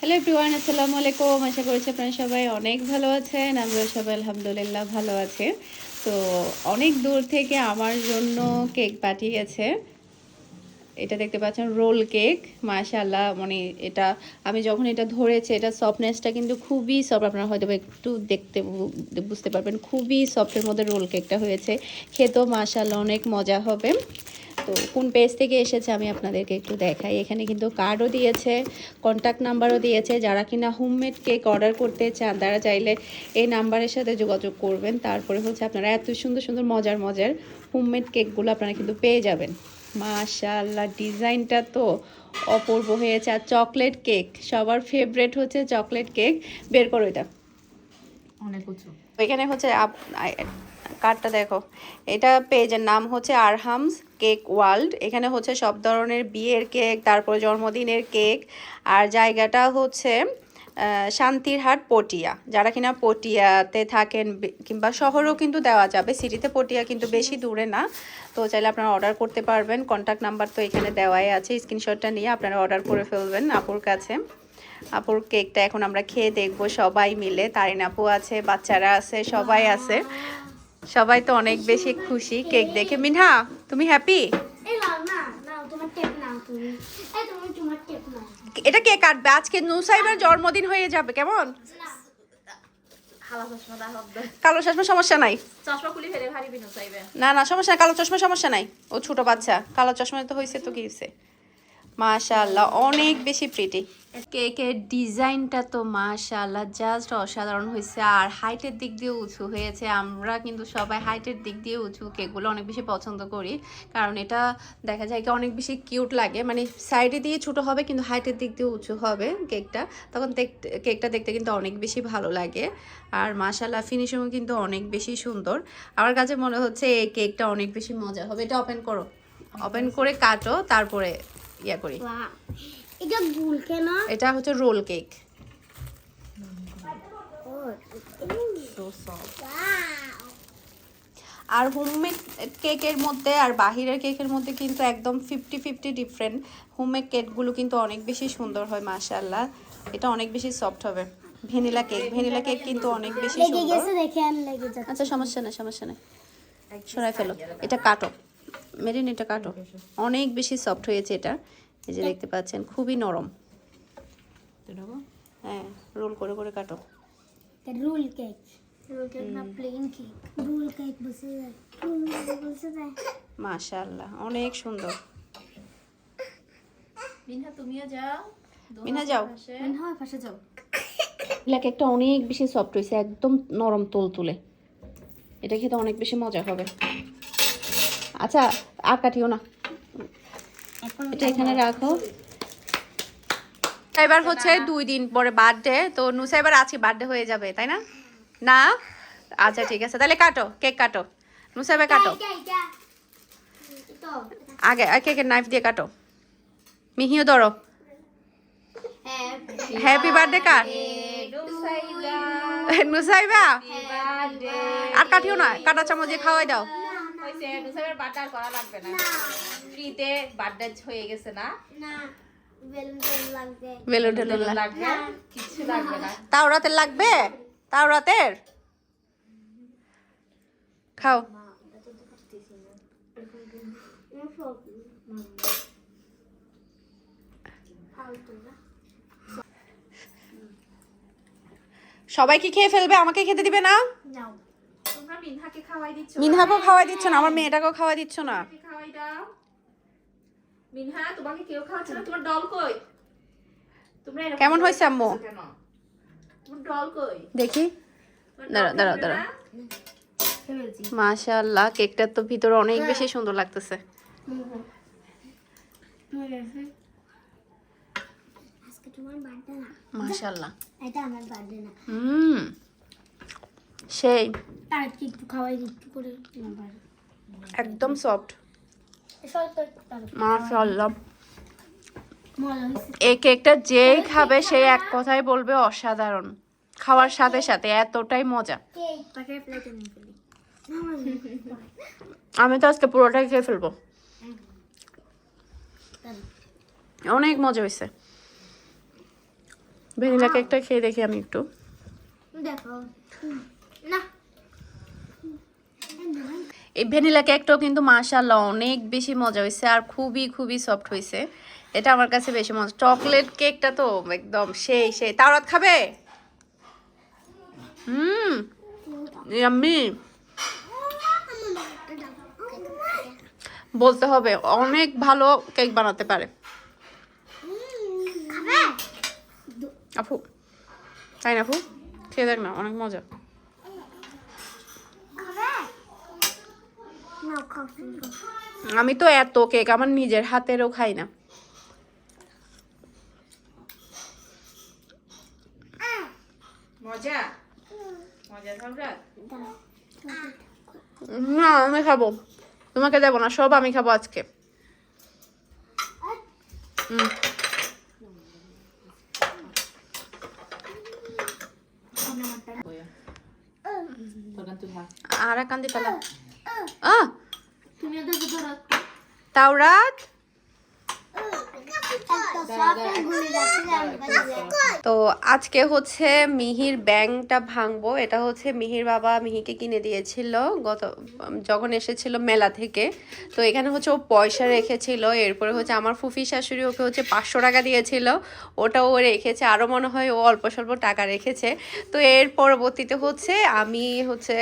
Hello everyone আসসালামু আলাইকুম আশা করছি আপনারা সবাই অনেক ভালো আছেন। আমরাও সবাই আলহামদুলিল্লাহ ভালো আছে। তো অনেক দূর থেকে আমার জন্য কেক পাঠিয়েছে। এটা দেখতে পাচ্ছেন, রোল কেক। মাশাল্লাহ মানে এটা, আমি যখন এটা ধরেছি, এটা সফটনেসটা কিন্তু খুবই সফট আপনারা হয়তো একটু দেখতে বুঝতে পারবেন, খুবই সফটের মধ্যে রোল কেকটা হয়েছে। খেতেও মাশাল্লাহ অনেক মজা হবে। তো কোন পেজ থেকে এসেছে আমি আপনাদেরকে একটু দেখাই। এখানে কিন্তু কার্ডও দিয়েছে কন্ট্যাক্ট নাম্বারও দিয়েছে। যারা কিনা হোমমেড কেক অর্ডার করতে চান তারা চাইলে এই নাম্বারের সাথে যোগাযোগ করবেন। তারপরে হচ্ছে আপনারা এত সুন্দর সুন্দর মজার মজার হোমমেড কেকগুলো আপনারা কিন্তু পেয়ে যাবেন। মাশাআল্লাহ ডিজাইনটা তো অপূর্ব হয়েছে। আর চকলেট কেক সবার ফেভারেট হচ্ছে চকলেট কেক বের করো এটা। অনেক উঁচু। এখানে হচ্ছে কার্ডটা দেখো। এটা পেজের নাম হচ্ছে আরহামস কেক ওয়ার্ল্ড। এখানে হচ্ছে সব ধরনের বিয়ের কেক তারপরে জন্মদিনের কেক আর জায়গাটা হচ্ছে আহ, শান্তিরহাট পটিয়া। যারা কিনা পটিয়াতে থাকেন কিংবা শহরেও কিন্তু দেওয়া যাবে। সিটিতে পটিয়া কিন্তু বেশি দূরে না। তো চাইলে আপনারা অর্ডার করতে পারবেন। কন্ট্যাক্ট নাম্বার তো এখানে দেওয়াই আছে। স্ক্রিনশটটা নিয়ে আপনারা অর্ডার করে ফেলবেন আপুর কাছে। আপুর কেকটা এখন আমরা খেয়ে দেখব সবাই মিলে। তারিন আপু আছে বাচ্চারা আছে সবাই আছে। সবাই তো অনেক বেশি খুশি কেক দেখে। মিনহা তুমি হ্যাপি এই নাও না নাও তোমার টেপ নাও তুমি। এই তুমি তোমার টেপ নাও। এটা কে কাটবে? আজকে নুসাইবের জন্মদিন হয়ে যাবে কেমন? কালো চশমা সমস্যা নাই? না না সমস্যা নাই কালো চশমা সমস্যা নাই। ও ছোট বাচ্চা কালো চশমা তো হয়েছে তো কি হয়েছে মাশাআল্লাহ অনেক বেশি প্রিটি কেকের ডিজাইনটা তো মাশাআল্লাহ জাস্ট অসাধারণ হয়েছে। আর হাইটের দিক দিয়ে উঁচু হয়েছে। আমরা কিন্তু সবাই হাইটের দিক দিয়ে উঁচু। কেকগুলো অনেক বেশি পছন্দ করি। কারণ এটা দেখা যায় কি অনেক বেশি কিউট লাগে। মানে সাইডে দিয়ে ছোট হবে কিন্তু হাইটের দিক দিয়ে উঁচু হবে কেকটা। তখন দেখতে কেকটা দেখতে কিন্তু অনেক বেশি ভালো লাগে। আর মাশাআল্লাহ ফিনিশিংও কিন্তু অনেক বেশি সুন্দর। আমার কাছে মনে হচ্ছে এই কেকটা অনেক বেশি মজা হবে। এটা ওপেন করো। ওপেন করে কাটো তারপরে ইয়া করি। এটা গুল কেন? এটা হচ্ছে roll cake. Oh so soft আর হোমমেড কেকের মধ্যে আর বাহিরের কেকের মধ্যে কিন্তু একদম ফিফটি ফিফটি ডিফারেন্ট হোমমেড কেকগুলো কিন্তু অনেক বেশি সুন্দর হয় মাশাল্লাহ এটা অনেক বেশি সফট হবে। ভ্যানিলা কেক ভ্যানিলা কেক কিন্তু অনেক বেশি সুন্দর। গেছে দেখে আর লেগে যাচ্ছে আচ্ছা সমস্যা নেই সমস্যা নেই। সরাই ফেলো। এটা কাটো। মেরিন এটা কাটো। অনেক বেশি সফট হয়েছে এটা। এই যে দেখতে পাচ্ছেন খুবই নরম। হ্যাঁ রোল করে করে কাটো। রুল কেক রুল কেক না প্লেন কেক রুল কেক বসে যায়। বসে যায়। মাশাল্লাহ অনেক সুন্দর। মিনহা তুমিও যাও। মিনহা যাও। মনে পাশে যাও। ভ্যানিলা কেকটা অনেক বেশি সফট হয়েছে একদম নরম তোল তুলে। এটা খেতে অনেক বেশি মজা হবে। আচ্ছা আর কাটিও না। এটা এখানে রাখো। এবার হচ্ছে দুই দিন পরে বার্থডে তো নুসাইবার আজকে বার্থডে হয়ে যাবে তাই না? না? আচ্ছা ঠিক আছে। তাহলে কাটো কেক কাটো। নুসাইবার কাটো। আগে কেকের নাইফ দিয়ে কাটো। মিহিও ধরো। হ্যাঁ হ্যাপি বার্থডে কার নুসাইবা আর কাটিও না কাটা চামচ দিয়ে খাওয়াই দাও। বাটার করা লাগবে না। ফ্রিতে বার্থডে হয়ে গেছে না? না বেলুন টেলুন লাগবে। বেলুন লাগবে? কিছু লাগবে না। তাও রাতের লাগবে তাও রাতের খাও সবাই কি খেয়ে ফেলবে? আমাকে খেতে দিবে না? মিনহাকে খাওয়াই দিচ্ছ মিনহাকেও খাওয়াই দিচ্ছ না আমার মেয়েটাকেও খাওয়াই দিচ্ছ না। খাওয়াই দাও। মিনহা তোমাকে কেউ খাওয়াচ্ছে না তোমার ডল কই? তোমরা কেমন হয়েছে আম্মু? তোমার ডল কই? দেখি। দাঁড়াও। না? ফেলেছি মাশাআল্লাহ কেকটার তো ভিতরে অনেক বেশি সুন্দর লাগতেছে। আজকে তোমার বার্থডে না। মাশাআল্লাহ। এটা আমার বার্থডে না। হুম। সেই। আর কি একটু খাওয়াই একটু করে একদম সফট হয়েছে এই কেকটা যেই খাবে সেই এক কথাই বলবে অসাধারণ। খাওয়ার সাথে সাথে এতটাই মজা। আমি তো আজকে পুরোটাই খেয়ে ফেলব। অনেক মজা হয়েছে। ভ্যানিলা কেকটা খেয়ে দেখি আমি একটু। দেখো না এই ভ্যানিলা কেকটাও কিন্তু মাশাল্লাহ অনেক বেশি মজা হয়েছে আর খুবই খুবই সফট হয়েছে এটা আমার কাছে বেশি মজা। চকলেট কেকটা তো একদম সেই সেই। তাওরাত খাবে? হুম। বলতে হবে অনেক ভালো কেক বানাতে পারে। আপু তাই না আপু? খেয়ে দেখ না অনেক মজা খাবে না খাও আমি তো এত কেক আমার নিজের হাতেরও খাই না। মজা? না আমি খাব। তোমাকে দেবো না সব আমি খাব আজকে। হুম। তখন তুই খা আর এক কান্দি ফেলা আহ তুমি ওদের ধরো তাওরাত তো আজকে হচ্ছে মিহির ব্যাংকটা ভাঙবো। এটা হচ্ছে মিহির বাবা মিহিকে কিনে দিয়েছিল গত, যখন এসেছিল মেলা থেকে। তো এখানে হচ্ছে ও পয়সা রেখেছিল। এরপরে হচ্ছে আমার ফুফি শাশুড়ি ওকে হচ্ছে পাঁচশো টাকা দিয়েছিল। ওটা ও রেখেছে। আরও মনে হয় ও অল্প স্বল্প টাকা রেখেছে। তো এর পরবর্তীতে হচ্ছে আমি হচ্ছে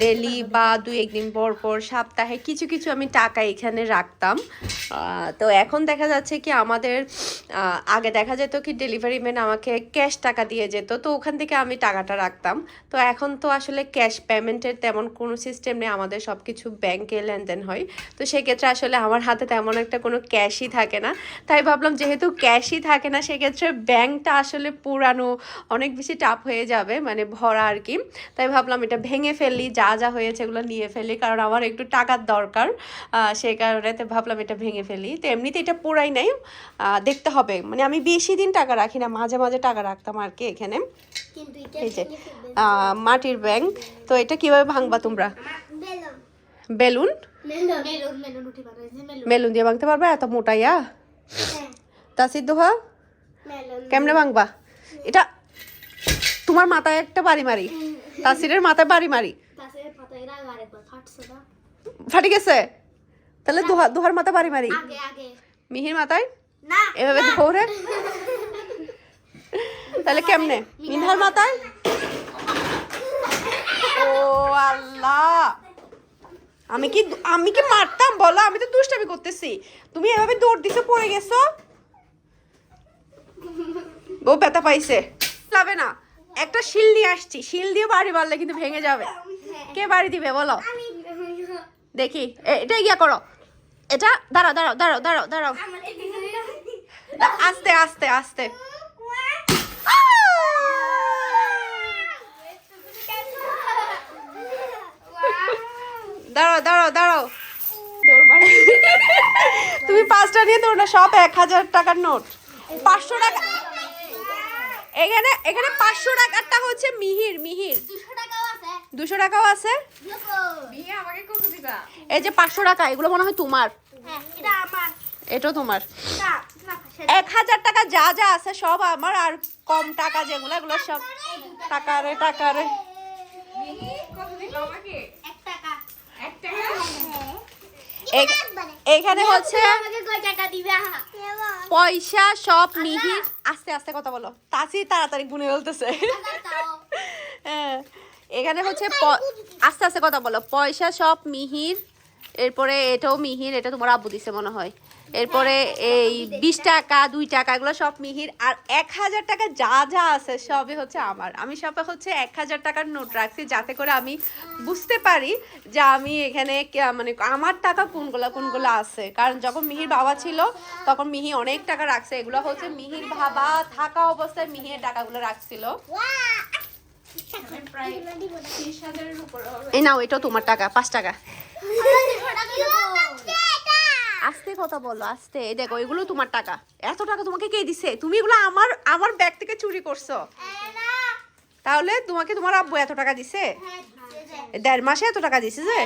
ডেলি বা দুই একদিন পর পর সপ্তাহে কিছু কিছু আমি টাকা এখানে রাখতাম। তো এখন দেখা যাচ্ছে কি আমাদের আগে দেখা যেত কি ডেলিভারি ম্যান আমাকে ক্যাশ টাকা দিয়ে যেত, তো ওখান থেকে আমি টাকাটা রাখতাম। তো এখন তো আসলে ক্যাশ পেমেন্টের তেমন কোনো সিস্টেম নেই, আমাদের সব কিছু ব্যাংকে লেনদেন হয়। তো সেক্ষেত্রে আসলে আমার হাতে তেমন একটা কোনো ক্যাশই থাকে না। তাই ভাবলাম যেহেতু ক্যাশই থাকে না, সেক্ষেত্রে ব্যাংকটা আসলে পুরানো অনেক বেশি টাফ হয়ে যাবে মানে ভরা আর কি। তাই ভাবলাম এটা ভেঙে ফেললি যা যা হয়েছে এগুলো নিয়ে ফেলি, কারণ আমার একটু টাকার দরকার সেই কারণে ভাবলাম এটা ভেঙে ফেলি। তো এমনিতে এটা পুরাই নাই দেখতে হবে। মানে আমি বেশি দিন টাকা রাখি না মাঝে মাঝে টাকা রাখতাম আর কি এখানে। এই যে মাটির ব্যাংক তো এটা কীভাবে ভাঙবা তোমরা? বেলুন। বেলুন? দিয়ে ভাঙতে পারবে? এত মোটাইয়া হ্যাঁ। তাসির দোহা মেলুন কেমনে ভাঙবা? এটা তোমার মাথায় একটা বাড়ি মারি। তাসিরের মাথায় বাড়ি মারি। ফাটি গেছে? তাহলে দোহা দোহার মাথা বাড়ি মারি। আগে আগে। মিহির মাথায় এভাবে ধরে? তাহলে কেমনে? মিনহার মাথায় ও আল্লাহ। আমি কি আমি কি মারতাম? বলো আমি তো দুষ্টামি করতেছি। তুমি এভাবে দৌড় দিছে পড়ে গেছো? ও ব্যথা পাইছে। যাবে না। একটা শিল দিয়ে আসছি। শিল দিয়ে বাড়ি মারলে কিন্তু ভেঙে যাবে। কে বাড়ি দিবে বলো? দেখি। এ- এটা ইয়া করো। এটা দাঁড়াও দাঁড়াও দাঁড়াও দাঁড়াও দাঁড়াও। আস্তে আস্তে আস্তে। দাঁড়াও দাঁড়াও দাঁড়াও। তুমি পাঁচটা নিয়ে তোর না সব এক হাজার টাকার নোট। পাঁচশো টাকা এখানে এখানে পাঁচশো টাকারটা হচ্ছে মিহির মিহির। দুশো টাকাও আছে? এই যে পাঁচশো টাকা এগুলো মনে হয় তোমার। হ্যাঁ এটা আমার। এটাও তোমার। না না সেটা এক হাজার টাকা যা যা আছে সব আমার আর কম টাকা যেগুলো এগুলো সব। টাকারে টাকারে কত দিবা আমাকে? এক টাকা। এক টাকা? এ- এখানে হচ্ছে আমাকে কয় টাকা দিবে পয়সা সব মিহির আস্তে আস্তে কথা বলো। তাসি তাড়াতাড়ি গুনে বলতেছে হ্যাঁ, এখানে হচ্ছে প- আস্তে আস্তে কথা বলো। পয়সা সব মিহির এরপরে এটাও মিহির এটা তোমার আব্বু দিছে মনে হয়। এরপরে এই বিশ টাকা দুই টাকা এগুলো সব মিহির। আর এক হাজার টাকা যা যা আছে সবই হচ্ছে আমার। আমি সবে হচ্ছে এক হাজার টাকার নোট রাখছি যাতে করে আমি বুঝতে পারি যে আমি এখানে মানে আমার টাকা কোনগুলো কোনগুলো আছে। কারণ যখন মিহির বাবা ছিল তখন মিহি অনেক টাকা রাখছে। এগুলো হচ্ছে মিহির বাবা থাকা অবস্থায় মিহির টাকাগুলো রাখছিল প্রায় তিরিশ হাজারের উপর হবে এই নাও, এটাও তোমার টাকা, পাঁচ টাকা। আস্তে কথা বলো, আস্তে। দেখো, এগুলো তোমার টাকা। এত টাকা তোমাকে কে দিছে? তুমি এগুলো আমার আমার ব্যাগ থেকে চুরি করছ। তাহলে তোমাকে তোমার আব্বু এত টাকা দিছে? দেড় মাসে এত টাকা দিছে যে?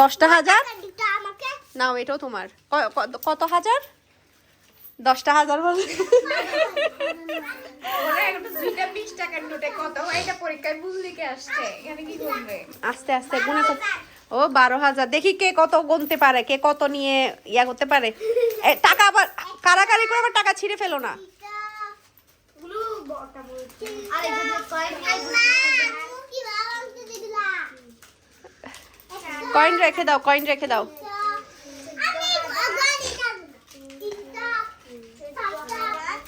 দশটা হাজার? নাও, এটাও তোমার। কত হাজার? দশটা হাজার বলে। ওরা একটা দুইটা বিশ টাকার নোটে কত? হয় এটা পরীক্ষায় ভুল লিখে আসছে। এখানে কি করবে আস্তে আস্তে গুনে ও বারো হাজার। দেখি কে কত গুনতে পারে কে কত নিয়ে ইয়া করতে পারে। এ, টাকা আবার কারাকারি করে আবার টাকা ছিঁড়ে ফেলো না। কয়েন রেখে দাও কয়েন রেখে দাও চোদ্দ হাজার ষোলো হাজার এখানে দশ হাজার এখানে শুধু দশ হাজার দুশো টাকা পনেরোশো টাকা কিছু নাই ছোট থাকতে একটা ব্যাংক কিনছিল বুঝছ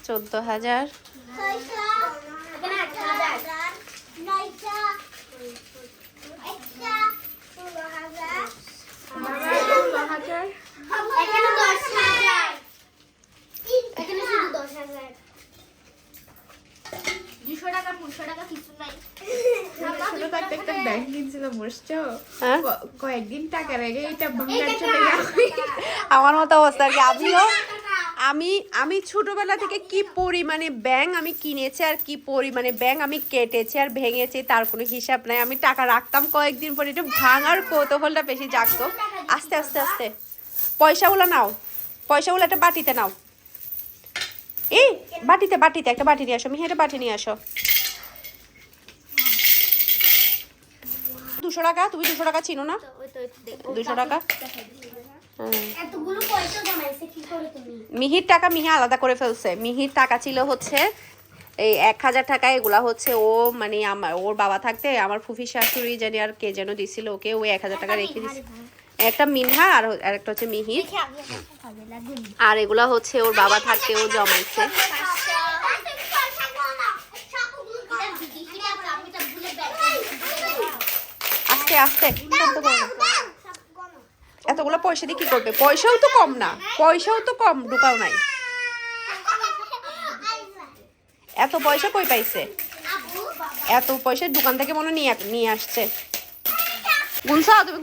হ্যাঁ? ক- কয়েকদিন টাকা রেখে এটা আমার মতো অবস্থা আর কি? আমিও আমি আমি ছোটবেলা থেকে কি পরিমাণে ব্যাং আমি কিনেছি আর কি পরিমাণে ব্যাং আমি কেটেছি আর ভেঙেছি তার কোনো হিসাব নাই। আমি টাকা রাখতাম কয়েকদিন পরে এটা ভাঙার কৌতূহলটা বেশি জাগতো। আস্তে আস্তে আস্তে। পয়সাগুলো নাও। পয়সাগুলো একটা বাটিতে নাও। এই বাটিতে বাটিতে একটা বাটি নিয়ে আসো। আমি হেঁটে বাটি নিয়ে আসো। দুশো টাকা? তুমি দুশো টাকা চিনো না? দুশো টাকা? এতগুলো পয়সা জমাইছে কি করে তুমি? মিহির টাকা মিহি আলাদা করে ফেলছে। মিহির টাকা ছিল হচ্ছে এই এক হাজার টাকা এগুলা হচ্ছে ও মানে আমার ওর বাবা থাকতে আমার ফুফি শাশুড়ি জানি আর কে যেন দিছিল ওকে ওই এক হাজার টাকা রেখে দিছে। একটা মিনহা আর আর একটা হচ্ছে মিহির। আর এগুলা হচ্ছে ওর বাবা থাকতে ও জমাইছে। আস্তে আস্তে। এতগুলো পয়সা দিয়ে কি করবে? পয়সাও তো কম না। পয়সাও তো কম ঢুকাও নাই। এত পয়সা কই পাইছে? এত পয়সা দোকান থেকে মনে নিয়ে নিয়ে আসছে। গুনসা তুমি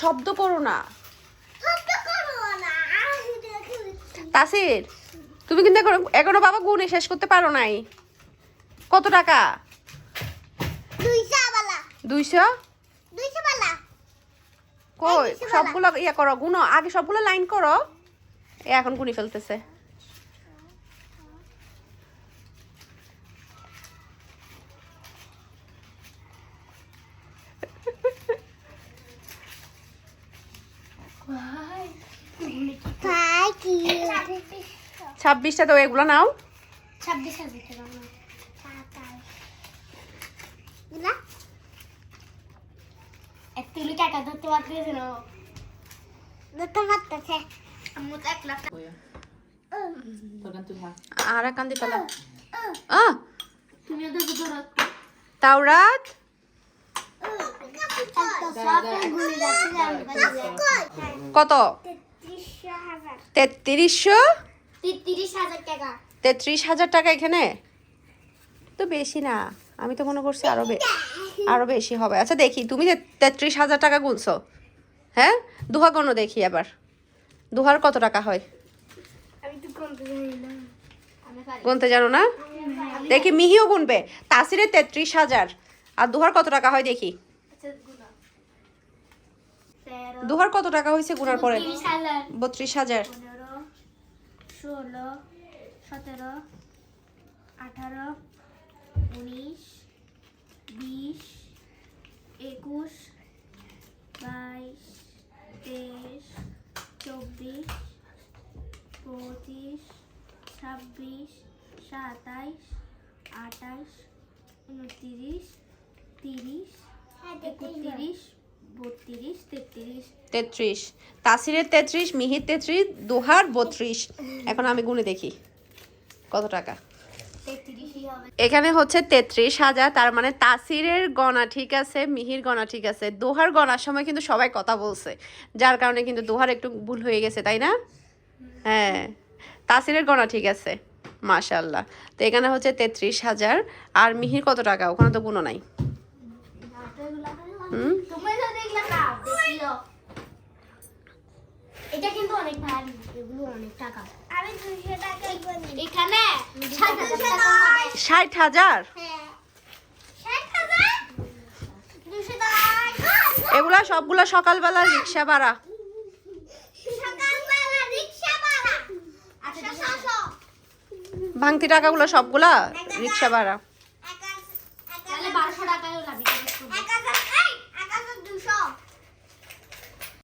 শব্দ করো না। তাসির তুমি কিন্তু এখনও এখনও বাবা গুনে শেষ করতে পারো নাই। কত টাকা? দুইশো? কই সবগুলো ইয়ে করো গুনো। আগে সবগুলো লাইন করো। এ এখন গুনি ফেলতেছে। ছাব্বিশটা তো এগুলো নাও। ছাব্বিশ হাজার টাকা আমার। একটুখানি টাকা ধরতে পারতেছে না ধরতে পারতেছে আম্মু তো এক লাখ আর এক কান্দি ফেলা আ তুমিও দেখো ধরো তাওরাত কত তেত্রিশশো তেত্রিশ হাজার টাকা এখানে তো বেশি না আমি তো মনে করছি আরও বে- আরও বেশি হবে। আচ্ছা দেখি তুমি যে তেত্রিশ হাজার টাকা গুনছো। হ্যাঁ? দুহা কোনো দেখি এবার দুহার কত টাকা হয়? গুনতে জানো না। দেখি মিহিও গুনবে। তাসিরের তেত্রিশ হাজার। আর দুহার কত টাকা হয় দেখি। আচ্ছা দুহার কত টাকা হয়েছে গুনার পরে? বত্রিশ হাজার। ষোলো সতেরো আঠারো উনিশ বিশ একুশ বাইশ তেইশ চব্বিশ পঁচিশ ছাব্বিশ সাতাইশ আঠাইশ উনত্রিশ তিরিশ একত্রিশ বত্রিশ তেত্রিশ। তেত্রিশ। তাসিরের তেত্রিশ মিহির তেত্রিশ দুহার বত্রিশ। এখন আমি গুনে দেখি। কত টাকা? এখানে হচ্ছে তেত্রিশ হাজার, তার মানে তাসিরের গণা ঠিক আছে, মিহির গণা ঠিক আছে। দোহার গণার সময় কিন্তু সবাই কথা বলছে, যার কারণে কিন্তু দোহার একটু ভুল হয়ে গেছে, তাই না? হ্যাঁ তাসিরের গণা ঠিক আছে মাশাল্লাহ তো এখানে হচ্ছে তেত্রিশ হাজার, আর মিহির কত টাকা? ওখানে তো গুণ নাই। হুম? এটা অনেক ভারী এগুলো অনেক টাকা। আমি 200 টাকাই এখানে 200 ষাট হাজার? হ্যাঁ। 60000 200 এগুলা সবগুলা সকালবেলা রিক্সা ভাড়া। সকালবেলা রিকশা ভাড়া। আচ্ছা 600 ভাঙতি টাকাগুলো সবগুলা রিক্সা ভাড়া।